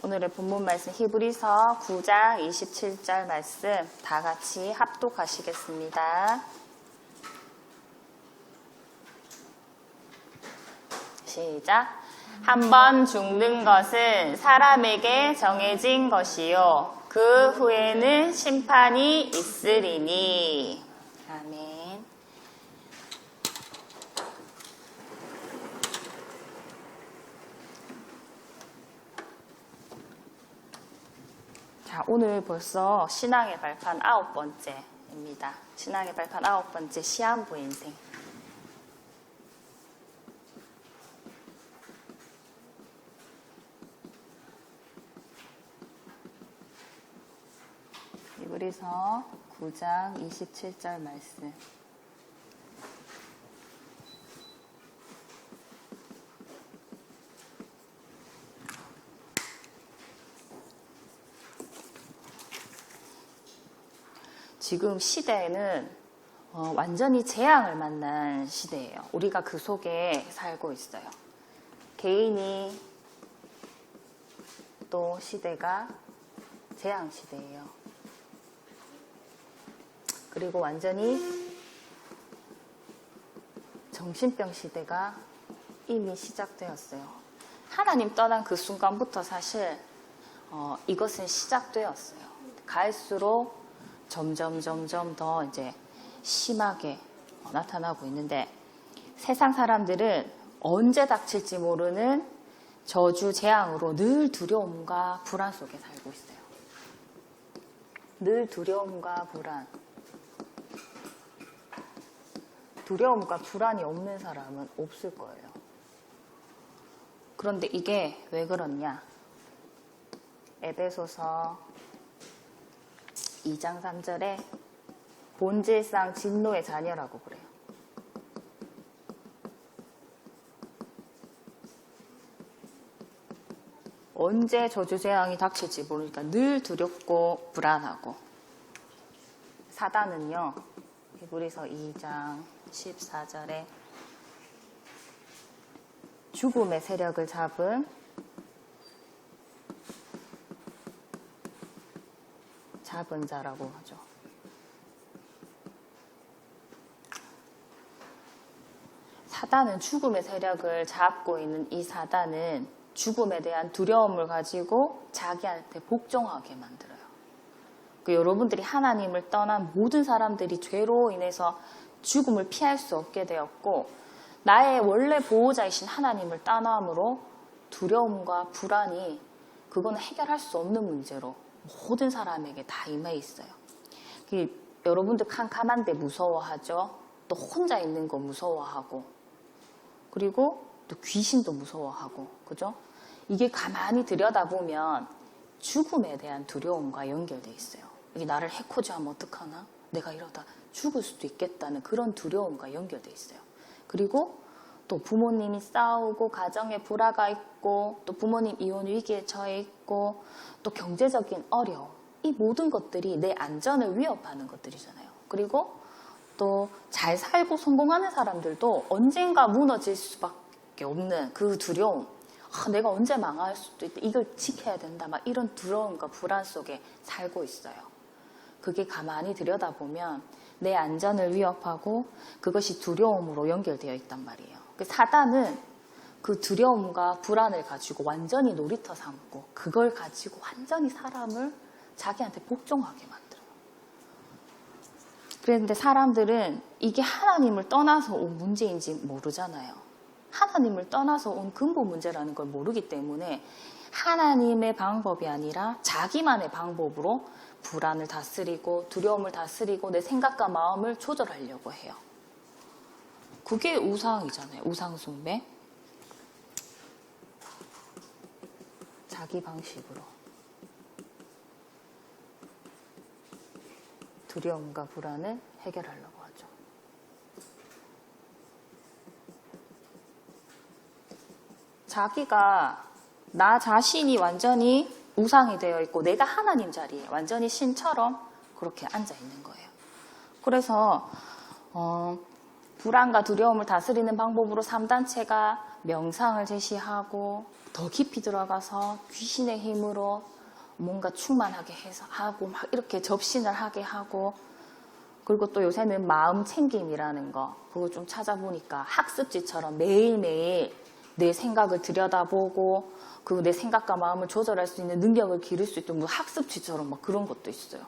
오늘의 본문 말씀 히브리서 9장 27절 말씀 다 같이 합독하시겠습니다. 시작. 한번 죽는 것은 사람에게 정해진 것이요. 그 후에는 심판이 있으리니. 아멘. 자, 오늘 벌써 신앙의 발판 아홉 번째입니다. 신앙의 발판 아홉 번째 시한부 인생. 이브리서 9장 27절 말씀. 지금 시대에는 어, 완전히 재앙을 만난 시대예요. 우리가 그 속에 살고 있어요. 개인이 또 시대가 재앙 시대예요. 그리고 완전히 정신병 시대가 이미 시작되었어요. 하나님 떠난 그 순간부터 사실 어, 이것은 시작되었어요. 갈수록 점점 점점 더 이제 심하게 어, 나타나고 있는데 세상 사람들은 언제 닥칠지 모르는 저주 재앙으로 늘 두려움과 불안 속에 살고 있어요. 늘 두려움과 불안. 두려움과 불안이 없는 사람은 없을 거예요. 그런데 이게 왜 그렇냐? 에베소서 2장 3절에 본질상 진노의 자녀라고 그래요. 언제 저주재앙이 닥칠지 모르니까 늘 두렵고 불안하고 사단은요 히브리서 2장 14절에 죽음의 세력을 잡은 잡은 자라고 하죠. 사단은 죽음의 세력을 잡고 있는 이 사단은 죽음에 대한 두려움을 가지고 자기한테 복종하게 만들어요. 그 여러분들이 하나님을 떠난 모든 사람들이 죄로 인해서 죽음을 피할 수 없게 되었고 나의 원래 보호자이신 하나님을 떠남으로 두려움과 불안이 그거는 해결할 수 없는 문제로 모든 사람에게 다 임해 있어요. 그 여러분들 캄캄한데 무서워하죠. 또 혼자 있는 거 무서워하고 그리고 또 귀신도 무서워하고 그죠? 이게 가만히 들여다보면 죽음에 대한 두려움과 연결돼 있어요. 이게 나를 해코지하면 어떡하나? 내가 이러다 죽을 수도 있겠다는 그런 두려움과 연결돼 있어요. 그리고 또 부모님이 싸우고 가정에 불화가 있고 또 부모님 이혼 위기에 처해 있고 또 경제적인 어려움 이 모든 것들이 내 안전을 위협하는 것들이잖아요. 그리고 또 잘 살고 성공하는 사람들도 언젠가 무너질 수밖에 없는 그 두려움. 아, 내가 언제 망할 수도 있다. 이걸 지켜야 된다. 막 이런 두려움과 불안 속에 살고 있어요. 그게 가만히 들여다보면 내 안전을 위협하고 그것이 두려움으로 연결되어 있단 말이에요. 그 사단은 그 두려움과 불안을 가지고 완전히 놀이터 삼고 그걸 가지고 완전히 사람을 자기한테 복종하게 만들어요. 그런데 사람들은 이게 하나님을 떠나서 온 문제인지 모르잖아요. 하나님을 떠나서 온 근본 문제라는 걸 모르기 때문에 하나님의 방법이 아니라 자기만의 방법으로 불안을 다스리고 두려움을 다스리고 내 생각과 마음을 조절하려고 해요. 그게 우상이잖아요. 우상숭배. 자기 방식으로. 두려움과 불안을 해결하려고 하죠. 자기가 나 자신이 완전히 우상이 되어 있고 내가 하나님 자리에 완전히 신처럼 그렇게 앉아 있는 거예요. 그래서 어, 불안과 두려움을 다스리는 방법으로 3단체가 명상을 제시하고 더 깊이 들어가서 귀신의 힘으로 뭔가 충만하게 해서 하고 막 이렇게 접신을 하게 하고 그리고 또 요새는 마음 챙김이라는 거 그거 좀 찾아보니까 학습지처럼 매일매일 내 생각을 들여다보고 그리고 내 생각과 마음을 조절할 수 있는 능력을 기를 수 있도록 뭐 학습지처럼 막 그런 것도 있어요.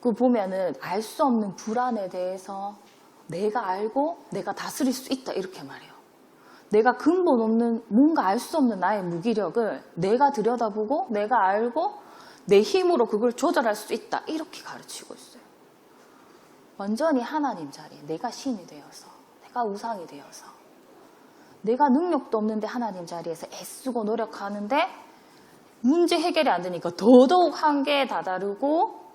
그 보면은 알 수 없는 불안에 대해서 내가 알고 내가 다스릴 수 있다 이렇게 말해요. 내가 근본 없는 뭔가 알 수 없는 나의 무기력을 내가 들여다보고 내가 알고 내 힘으로 그걸 조절할 수 있다 이렇게 가르치고 있어요. 완전히 하나님 자리에 내가 신이 되어서 내가 우상이 되어서 내가 능력도 없는데 하나님 자리에서 애쓰고 노력하는데 문제 해결이 안 되니까 더더욱 한계에 다다르고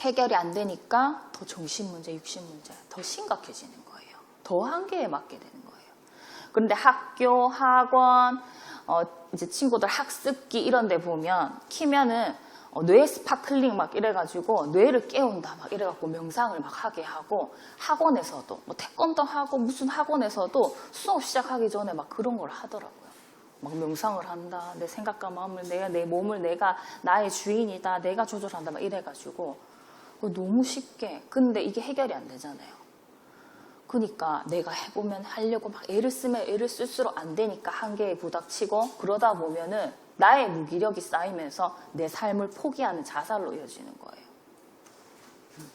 해결이 안 되니까 더 정신 문제, 육신 문제 더 심각해지는 거예요. 더 한계에 맞게 되는 거예요. 그런데 학교, 학원, 어, 이제 친구들 학습기 이런 데 보면 키면은 어, 뇌 스파클링 막 이래가지고 뇌를 깨운다 막 이래갖고 명상을 막 하게 하고 학원에서도 뭐 태권도 하고 무슨 학원에서도 수업 시작하기 전에 막 그런 걸 하더라고요. 막 명상을 한다. 내 생각과 마음을 내가 내 몸을 내가 나의 주인이다. 내가 조절한다. 막 이래가지고 너무 쉽게. 근데 이게 해결이 안 되잖아요. 그러니까 내가 해보면 하려고 막 애를 쓰면 애를 쓸수록 안 되니까 한계에 부닥치고 그러다 보면은 나의 무기력이 쌓이면서 내 삶을 포기하는 자살로 이어지는 거예요. 음.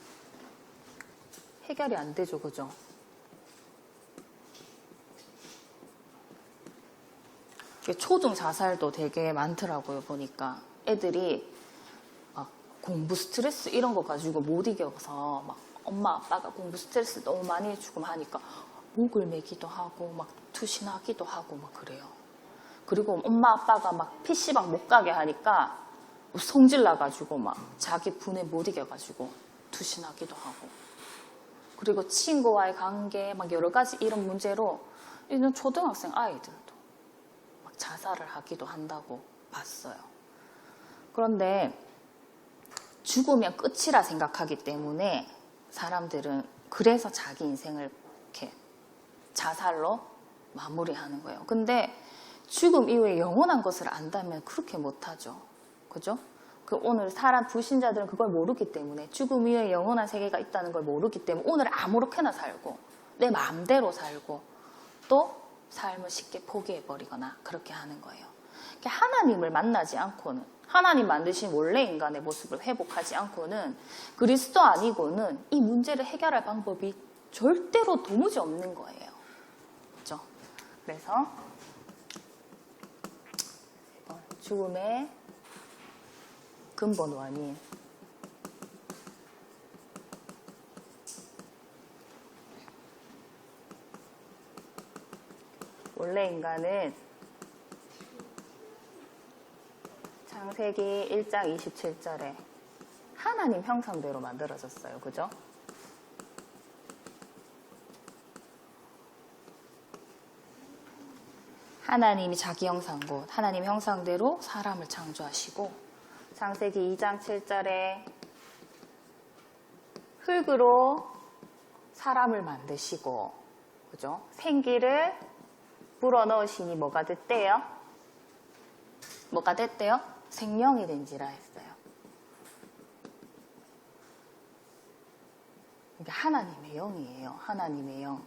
해결이 안 되죠, 그죠? 초중 자살도 되게 많더라고요, 보니까. 애들이 막 공부 스트레스 이런 거 가지고 못 이겨서 막 엄마 아빠가 공부 스트레스 너무 많이 주고 하니까 목을 매기도 하고 막 투신하기도 하고 막 그래요. 그리고 엄마 아빠가 막 PC방 못 가게 하니까 성질 나가지고 막 자기 분에 못 이겨가지고 투신하기도 하고 그리고 친구와의 관계 막 여러 가지 이런 문제로 이런 초등학생 아이들도 막 자살을 하기도 한다고 봤어요. 그런데 죽으면 끝이라 생각하기 때문에 사람들은 그래서 자기 인생을 이렇게 자살로 마무리하는 거예요. 근데 죽음 이후에 영원한 것을 안다면 그렇게 못하죠. 그죠? 그 오늘 사람 불신자들은 그걸 모르기 때문에 죽음 이후에 영원한 세계가 있다는 걸 모르기 때문에 오늘 아무렇게나 살고 내 마음대로 살고 또 삶을 쉽게 포기해버리거나 그렇게 하는 거예요. 그러니까 하나님을 만나지 않고는 하나님 만드신 원래 인간의 모습을 회복하지 않고는 그리스도 아니고는 이 문제를 해결할 방법이 절대로 도무지 없는 거예요. 그죠? 그래서 죽음의 근본 원인 원래 인간은 창세기 1장 27절에 하나님 형상대로 만들어졌어요. 그죠? 하나님이 자기 형상 곧 하나님 형상대로 사람을 창조하시고 창세기 2장 7절에 흙으로 사람을 만드시고 그죠? 생기를 불어넣으시니 뭐가 됐대요? 뭐가 됐대요? 생명이 된지라 했어요. 이게 하나님의 영이에요. 하나님의 영.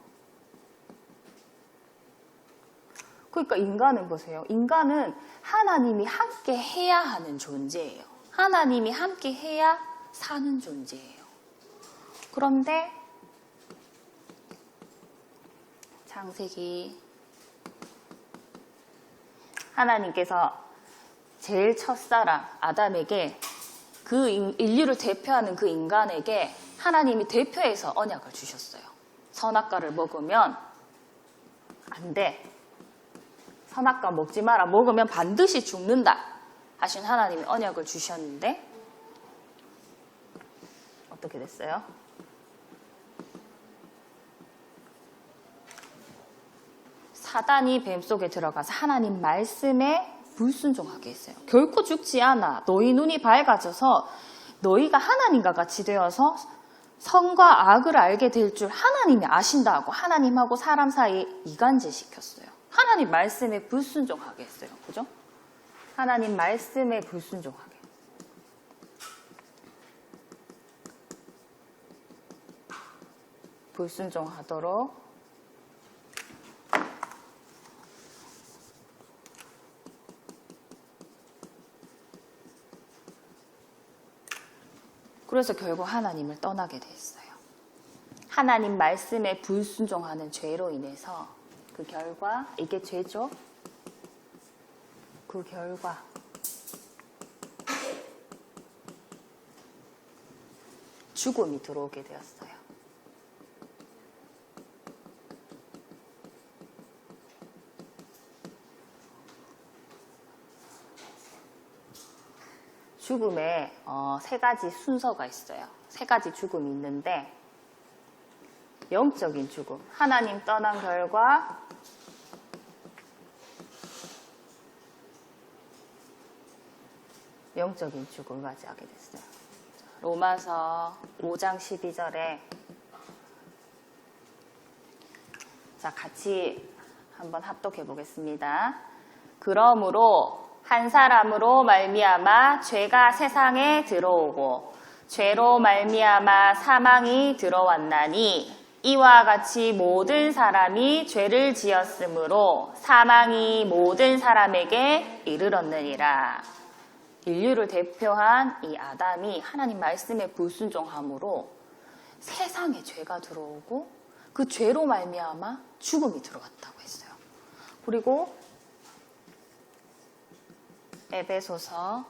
그러니까 인간은 보세요. 인간은 하나님이 함께 해야 하는 존재예요. 하나님이 함께 해야 사는 존재예요. 그런데 창세기 하나님께서 제일 첫사랑 아담에게 그 인류를 대표하는 그 인간에게 하나님이 대표해서 언약을 주셨어요. 선악과를 먹으면 안 돼. 선악과 먹지 마라. 먹으면 반드시 죽는다. 하신 하나님이 언약을 주셨는데 어떻게 됐어요? 사단이 뱀 속에 들어가서 하나님 말씀에 불순종하게 했어요. 결코 죽지 않아. 너희 눈이 밝아져서 너희가 하나님과 같이 되어서 선과 악을 알게 될 줄 하나님이 아신다고 하나님하고 사람 사이에 이간질 시켰어요. 하나님 말씀에 불순종하게 했어요. 그죠? 하나님 말씀에 불순종하게. 불순종하도록 그래서 결국 하나님을 떠나게 됐어요. 하나님 말씀에 불순종하는 죄로 인해서 그 결과 이게 죄죠. 그 결과 죽음이 들어오게 되었어요. 죽음에 어, 세 가지 순서가 있어요. 세 가지 죽음이 있는데 영적인 죽음, 하나님 떠난 결과 영적인 죽음을 맞이하게 됐어요. 로마서 5장 12절에 자 같이 한번 합독해 보겠습니다. 그러므로 한 사람으로 말미암아 죄가 세상에 들어오고 죄로 말미암아 사망이 들어왔나니 이와 같이 모든 사람이 죄를 지었으므로 사망이 모든 사람에게 이르렀느니라. 인류를 대표한 이 아담이 하나님 말씀에 불순종함으로 세상에 죄가 들어오고 그 죄로 말미암아 죽음이 들어왔다고 했어요. 그리고 에베소서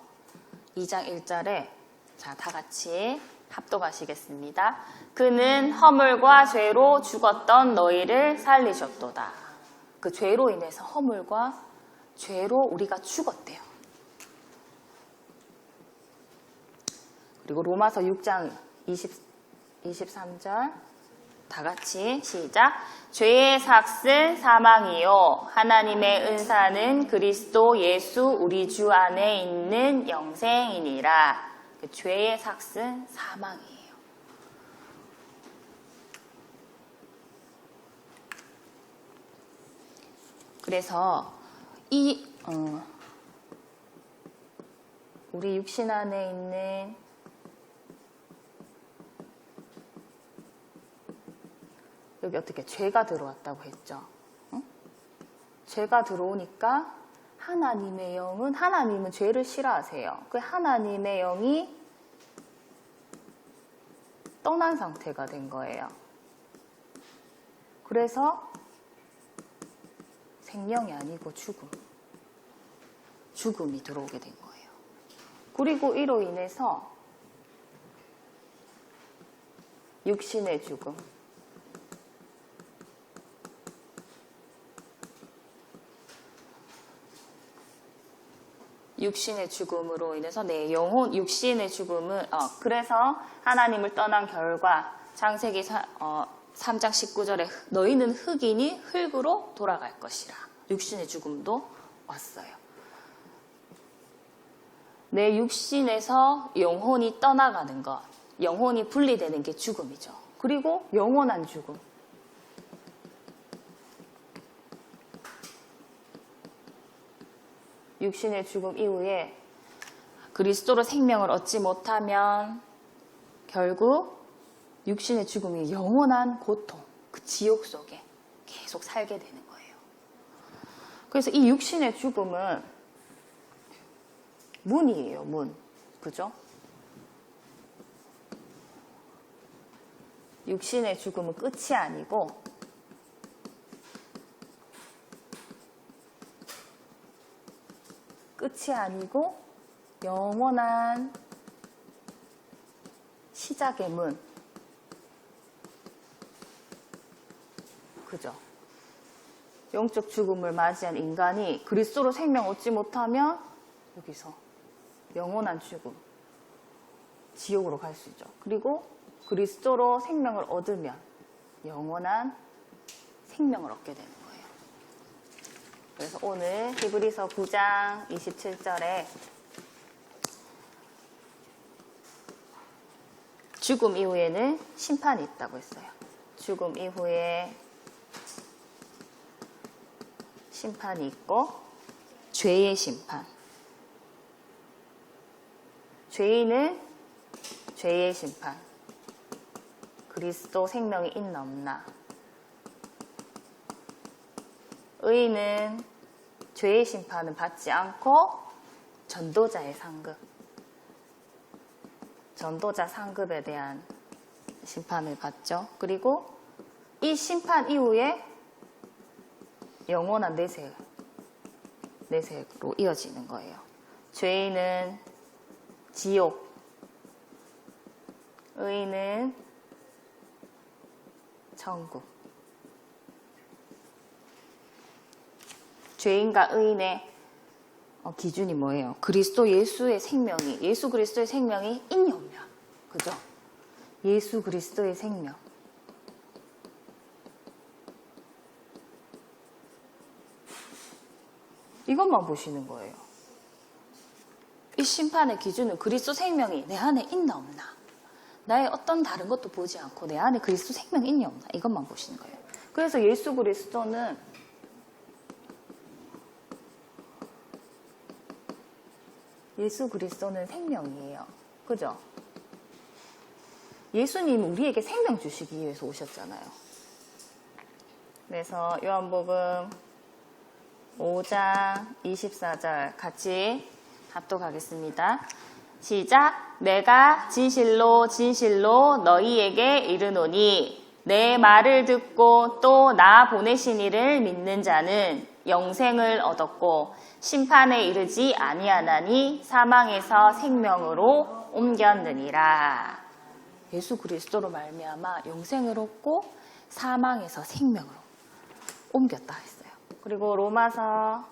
2장 1절에 자, 다 같이 합독하시겠습니다. 그는 허물과 죄로 죽었던 너희를 살리셨도다. 그 죄로 인해서 허물과 죄로 우리가 죽었대요. 그리고 로마서 6장 20, 23절 다 같이 시작. 죄의 삭은 사망이요. 하나님의 은사는 그리스도 예수 우리 주 안에 있는 영생이니라. 그 죄의 삭은 사망이에요. 그래서 이 어, 우리 육신 안에 있는 여기 어떻게 죄가 들어왔다고 했죠. 응? 죄가 들어오니까 하나님의 영은 하나님은 죄를 싫어하세요. 그 하나님의 영이 떠난 상태가 된 거예요. 그래서 생명이 아니고 죽음. 죽음이 들어오게 된 거예요. 그리고 이로 인해서 육신의 죽음. 육신의 죽음으로 인해서 내 영혼 육신의 죽음은 어, 그래서 하나님을 떠난 결과 창세기 사, 어, 3장 19절에 너희는 흑이니 흙으로 돌아갈 것이라 육신의 죽음도 왔어요. 내 육신에서 영혼이 떠나가는 것, 영혼이 분리되는 게 죽음이죠. 그리고 영원한 죽음. 육신의 죽음 이후에 그리스도로 생명을 얻지 못하면 결국 육신의 죽음이 영원한 고통, 그 지옥 속에 계속 살게 되는 거예요. 그래서 이 육신의 죽음은 문이에요, 문. 그죠? 육신의 죽음은 끝이 아니고 끝이 아니고 영원한 시작의 문. 그죠? 영적 죽음을 맞이한 인간이 그리스도로 생명 얻지 못하면 여기서 영원한 죽음, 지옥으로 갈 수 있죠. 그리고 그리스도로 생명을 얻으면 영원한 생명을 얻게 거예요. 그래서 오늘 히브리서 9장 27절에 죽음 이후에는 심판이 있다고 했어요. 죽음 이후에 심판이 있고 죄의 심판. 죄인은 죄의 심판. 그리스도 생명이 있나 없나. 의인은 죄의 심판은 받지 않고 전도자의 상급. 전도자 상급에 대한 심판을 받죠. 그리고 이 심판 이후에 영원한 내색, 내색으로 이어지는 거예요. 죄인은 지옥, 의인은 천국. 죄인과 의인의 어, 기준이 뭐예요? 그리스도 예수의 생명이, 예수 그리스도의 생명이 있냐 없냐. 그죠? 예수 그리스도의 생명. 이것만 보시는 거예요. 이 심판의 기준은 그리스도 생명이 내 안에 있나 없나. 나의 어떤 다른 것도 보지 않고 내 안에 그리스도 생명이 있냐 없나. 이것만 보시는 거예요. 그래서 예수 그리스도는 예수 그리스도는 생명이에요. 그죠? 예수님 우리에게 생명 주시기 위해서 오셨잖아요. 그래서 요한복음 5장 24절 같이 합독하겠습니다. 시작. 내가 진실로 진실로 너희에게 이르노니 내 말을 듣고 또 나 보내신 이를 믿는 자는 영생을 얻었고 심판에 이르지 아니하나니 사망에서 생명으로 옮겼느니라. 예수 그리스도로 말미암아 영생을 얻고 사망에서 생명으로 옮겼다 했어요. 그리고 로마서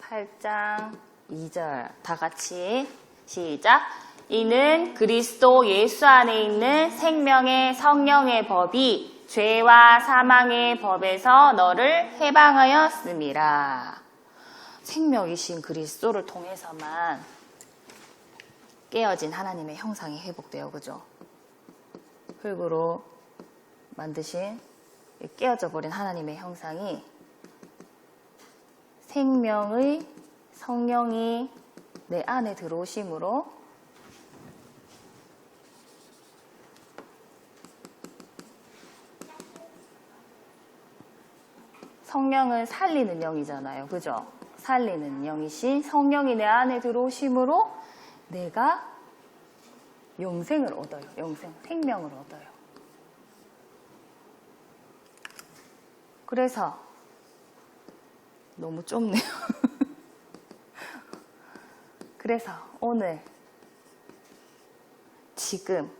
8장 2절 다 같이 시작. 이는 그리스도 예수 안에 있는 생명의 성령의 법이 죄와 사망의 법에서 너를 해방하였음이라. 생명이신 그리스도를 통해서만 깨어진 하나님의 형상이 회복되어 그죠? 흙으로 만드신 깨어져 버린 하나님의 형상이 생명의 성령이 내 안에 들어오심으로 성령은 살리는 영이잖아요. 그죠? 살리는 영이신 성령이 내 안에 들어오심으로 내가 영생을 얻어요. 영생, 생명을 얻어요. 그래서 너무 좁네요. 그래서 오늘 지금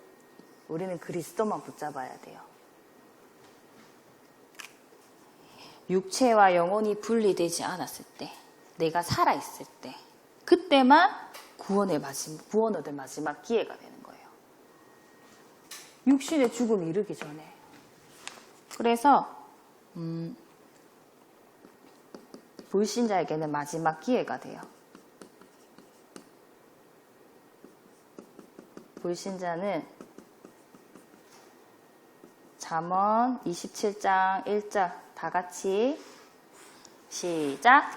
우리는 그리스도만 붙잡아야 돼요. 육체와 영혼이 분리되지 않았을 때, 내가 살아있을 때, 그때만 구원의 마지막, 구원 얻을 마지막 기회가 되는 거예요. 육신의 죽음이 이르기 전에. 그래서, 음, 불신자에게는 마지막 기회가 돼요. 불신자는 잠언 27장 1절 다 같이 시작.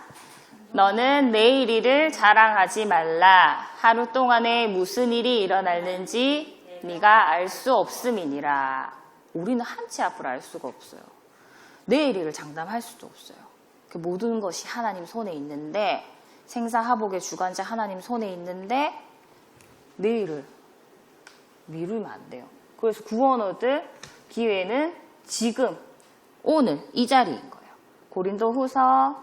너는 내일 일을 자랑하지 말라. 하루 동안에 무슨 일이 일어날는지 네가 알 수 없음이니라. 우리는 한치 앞을 알 수가 없어요. 내일 일을 장담할 수도 없어요. 그 모든 것이 하나님 손에 있는데 생사하복의 주관자 하나님 손에 있는데 내일을 미루면 안 돼요. 그래서 구원 얻을 기회는 지금 오늘 이 자리인 거예요. 고린도 후서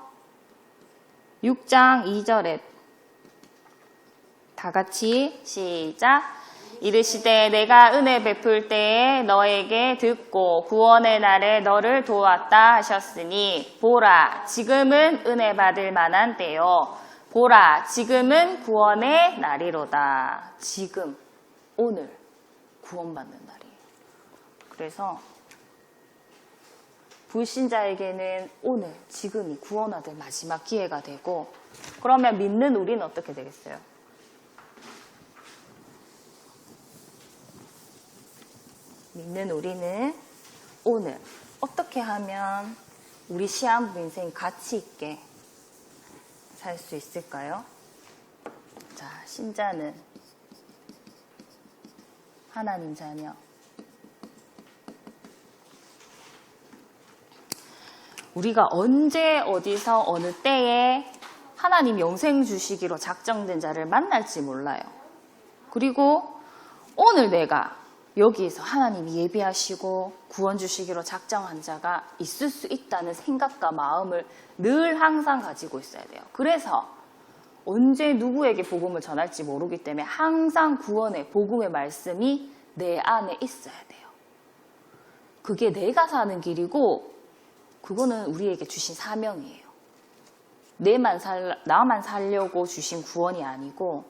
6장 2절에 다 같이 시작. 이르시되 내가 은혜 베풀 때에 너에게 듣고 구원의 날에 너를 도왔다 하셨으니 보라 지금은 은혜 받을 만한 때요 보라 지금은 구원의 날이로다 지금 오늘 구원받는 날이에요 그래서 불신자에게는 오늘 지금이 구원 얻을 마지막 기회가 되고 그러면 믿는 우리는 어떻게 되겠어요? 믿는 우리는 오늘 어떻게 하면 우리 시한부 인생 가치 있게 살 수 있을까요? 자, 신자는 하나님 자녀. 우리가 언제 어디서 어느 때에 하나님 영생 주시기로 작정된 자를 만날지 몰라요. 그리고 오늘 내가 여기에서 하나님이 예비하시고 구원 주시기로 작정한 자가 있을 수 있다는 생각과 마음을 늘 항상 가지고 있어야 돼요. 그래서 언제 누구에게 복음을 전할지 모르기 때문에 항상 구원의 복음의 말씀이 내 안에 있어야 돼요. 그게 내가 사는 길이고 그거는 우리에게 주신 사명이에요. 내만 살, 나만 살려고 주신 구원이 아니고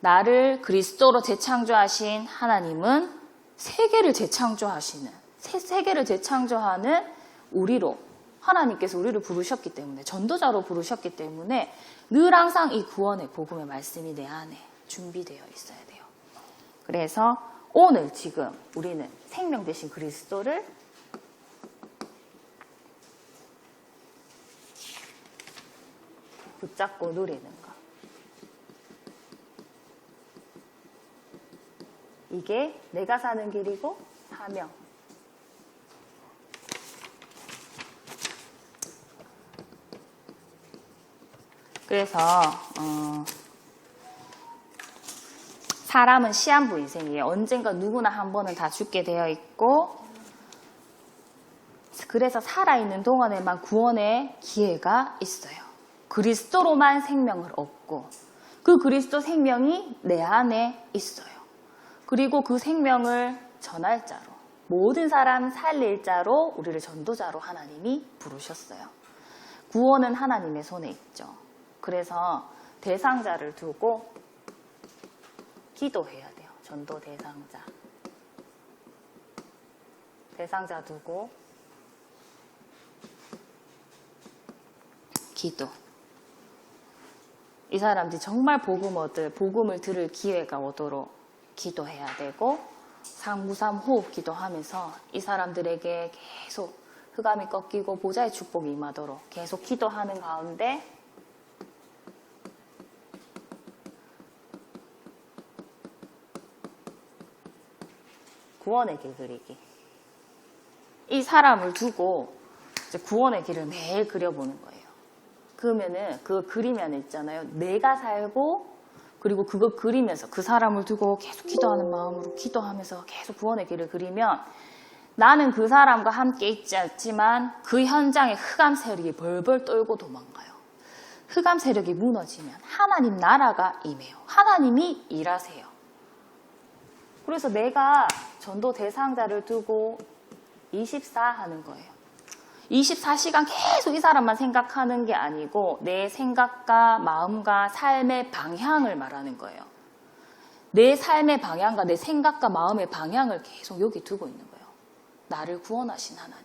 나를 그리스도로 재창조하신 하나님은 세계를 재창조하시는 세, 세계를 재창조하는 우리로 하나님께서 우리를 부르셨기 때문에 전도자로 부르셨기 때문에 늘 항상 이 구원의 복음의 말씀이 내 안에 준비되어 있어야 돼요. 그래서 오늘 지금 우리는 생명 대신 그리스도를 붙잡고 누리는 것. 이게 내가 사는 길이고 사명. 그래서 어, 사람은 시한부 인생이에요. 언젠가 누구나 한 번은 다 죽게 되어 있고 그래서 살아있는 동안에만 구원의 기회가 있어요. 그리스도로만 생명을 얻고 그 그리스도 생명이 내 안에 있어요. 그리고 그 생명을 전할 자로 모든 사람 살릴 자로 우리를 전도자로 하나님이 부르셨어요. 구원은 하나님의 손에 있죠. 그래서 대상자를 두고 기도해야 돼요. 전도 대상자. 대상자 두고 기도. 이 사람들이 정말 복음 얻을, 복음을 들을 기회가 오도록 기도해야 되고, 상무삼 호흡 기도하면서 이 사람들에게 계속 흑암이 꺾이고 보좌의 축복이 임하도록 계속 기도하는 가운데 구원의 길 그리기. 이 사람을 두고 구원의 길을 매일 그려보는 거예요. 그러면은 그거 그리면 있잖아요. 내가 살고 그리고 그거 그리면서 그 사람을 두고 계속 기도하는 마음으로 기도하면서 계속 구원의 길을 그리면 나는 그 사람과 함께 있지 않지만 그 현장에 흑암 세력이 벌벌 떨고 도망가요. 흑암 세력이 무너지면 하나님 나라가 임해요. 하나님이 일하세요. 그래서 내가 전도 대상자를 두고 24 하는 거예요. 24시간 계속 이 사람만 생각하는 게 아니고 내 생각과 마음과 삶의 방향을 말하는 거예요. 내 삶의 방향과 내 생각과 마음의 방향을 계속 여기 두고 있는 거예요. 나를 구원하신 하나님,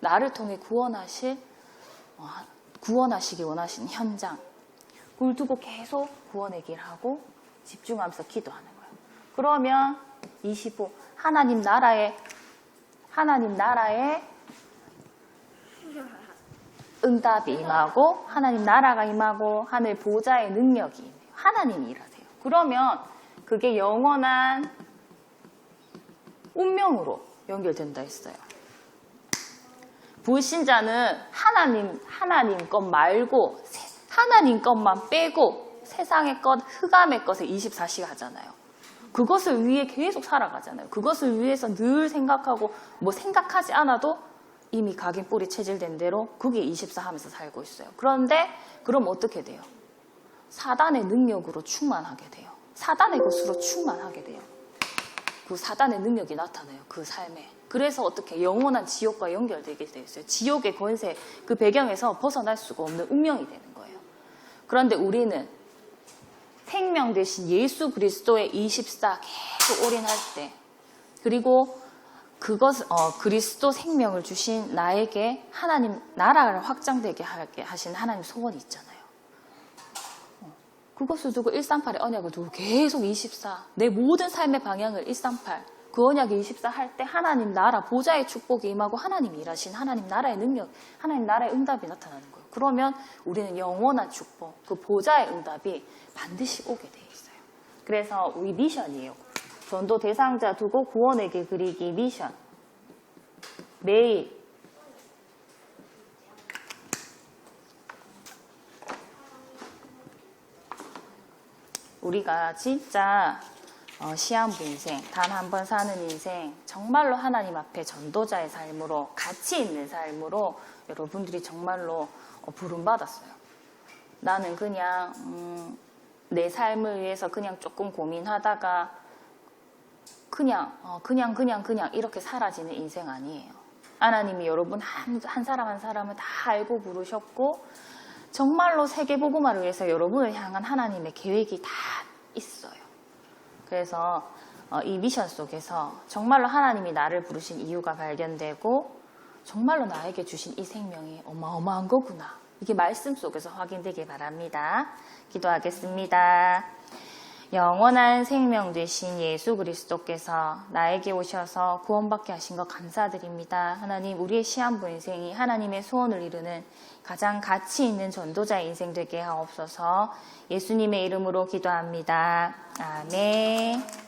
나를 통해 구원하실 어, 구원하시기 원하시는 현장, 그걸 두고 계속 구원의 길하고 집중하면서 기도하는 거예요. 그러면 25 하나님 나라의 하나님 나라의 응답이 임하고 하나님 나라가 임하고 하늘 보좌의 능력이 임해요. 하나님이 일하세요. 그러면 그게 영원한 운명으로 연결된다 했어요. 불신자는 하나님 하나님 것 말고 하나님 것만 빼고 세상의 것 흑암의 것을 24시간 하잖아요. 그것을 위해 계속 살아가잖아요. 그것을 위해서 늘 생각하고 뭐 생각하지 않아도 이미 각인 뿌리 체질된 대로 그게 24 하면서 살고 있어요. 그런데 그럼 어떻게 돼요? 사단의 능력으로 충만하게 돼요. 사단의 것으로 충만하게 돼요. 그 사단의 능력이 나타나요. 그 삶에. 그래서 어떻게 영원한 지옥과 연결되게 되어 있어요. 지옥의 권세, 그 배경에서 벗어날 수가 없는 운명이 되는 거예요. 그런데 우리는 생명 대신 예수 그리스도의 24 계속 올인할 때, 그리고 그것, 어, 그리스도 생명을 주신 나에게 하나님 나라를 확장되게 하게 하신 하나님 소원이 있잖아요. 어, 그것을 두고 138의 언약을 두고 계속 24, 내 모든 삶의 방향을 138, 그 언약이 24 할 때 하나님 나라, 보좌의 축복이 임하고 하나님 일하신 하나님 나라의 능력, 하나님 나라의 응답이 나타나는 거예요. 그러면 우리는 영원한 축복, 그 보좌의 응답이 반드시 오게 돼 있어요. 그래서 우리 미션이에요. 전도 대상자 두고 구원에게 그리기 미션. 매일 우리가 진짜 어, 시한부 인생, 단 한 번 사는 인생, 정말로 하나님 앞에 전도자의 삶으로, 가치 있는 삶으로 여러분들이 정말로 어, 부름받았어요. 나는 그냥, 음, 내 삶을 위해서 그냥 조금 고민하다가 그냥, 어, 그냥, 그냥, 그냥 이렇게 사라지는 인생 아니에요. 하나님이 여러분 한, 한 사람 한 사람을 다 알고 부르셨고, 정말로 세계복음화를 위해서 여러분을 향한 하나님의 계획이 다 있어요. 그래서 어, 이 미션 속에서 정말로 하나님이 나를 부르신 이유가 발견되고 정말로 나에게 주신 이 생명이 어마어마한 거구나. 이게 말씀 속에서 확인되길 바랍니다. 기도하겠습니다. 영원한 생명 되신 예수 그리스도께서 나에게 오셔서 구원받게 하신 것 감사드립니다. 하나님, 우리의 시한부 인생이 하나님의 소원을 이루는 가장 가치 있는 전도자의 인생 되게 하옵소서 예수님의 이름으로 기도합니다. 아멘.